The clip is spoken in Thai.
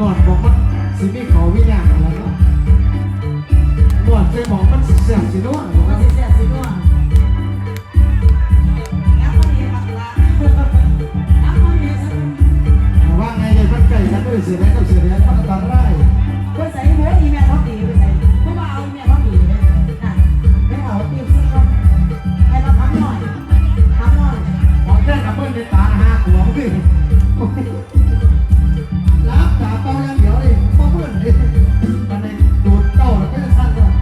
นอนของมันสิมีเขาวิ